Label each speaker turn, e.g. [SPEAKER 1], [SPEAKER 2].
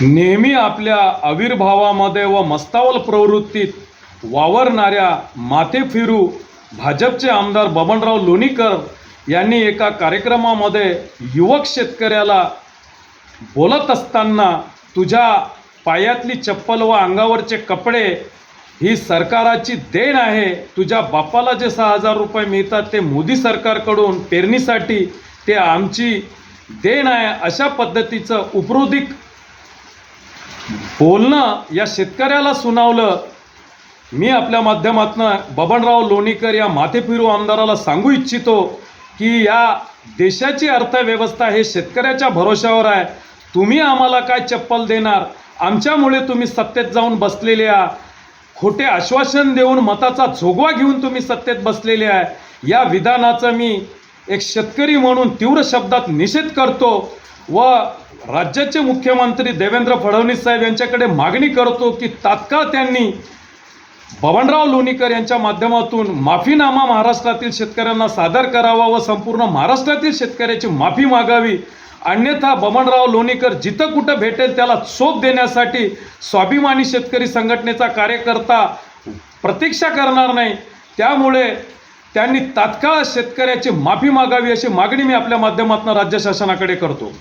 [SPEAKER 1] नेहमी आपल्या आविर्भावामध्ये व मस्तावल प्रवृत्तीत वावरणाऱ्या माथे फिरू भाजपचे आमदार बबनराव लोणीकर यांनी एका कार्यक्रमामध्ये युवक शेतकऱ्याला बोलत असताना तुझ्या पायातली चप्पल व अंगावरचे कपडे ही सरकाराची देण आहे. तुझ्या बापाला जे सहा हजार रुपये मिळतात ते मोदी सरकारकडून पेरणीसाठी ते आमची देण आहे. अशा पद्धतीचं उपरोधिक बोलणं या शेतकऱ्याला सुनावलं. मी आपल्या माध्यमातून बबनराव लोणीकर या माथेफिरू आमदाराला सांगू इच्छितो की या देशाची अर्थव्यवस्था हे शेतकऱ्याच्या भरोशावर आहे. तुम्ही आम्हाला काय चप्पल देणार? आमच्यामुळे तुम्ही सत्तेत जाऊन बसलेले आहात. खोटे आश्वासन देऊन मताचा झोगवा घेऊन तुम्ही सत्तेत बसलेले आहे या विधानाचं मी एक शेतकरी म्हणून तीव्र शब्दात निषेध करतो. व राज्याचे मुख्यमंत्री देवेंद्र फडणवीस साहेब यांच्याकडे मागणी करतो की तात्काळ त्यांनी बबनराव लोणीकर यांच्या माध्यमातून माफीनामा महाराष्ट्रातील शेतकऱ्यांना सादर करावा व संपूर्ण महाराष्ट्रातील शेतकऱ्याची माफी मागावी. अन्यथा बबनराव लोणीकर जिथं कुठं भेटेल त्याला चोप देण्यासाठी स्वाभिमानी शेतकरी संघटनेचा कार्यकर्ता प्रतीक्षा करणार नाही. त्यामुळे त्यांनी तात्काळ शेतकऱ्याची माफी मागावी अशी मागणी मी आपल्या माध्यमातून राज्य शासनाकडे करतो.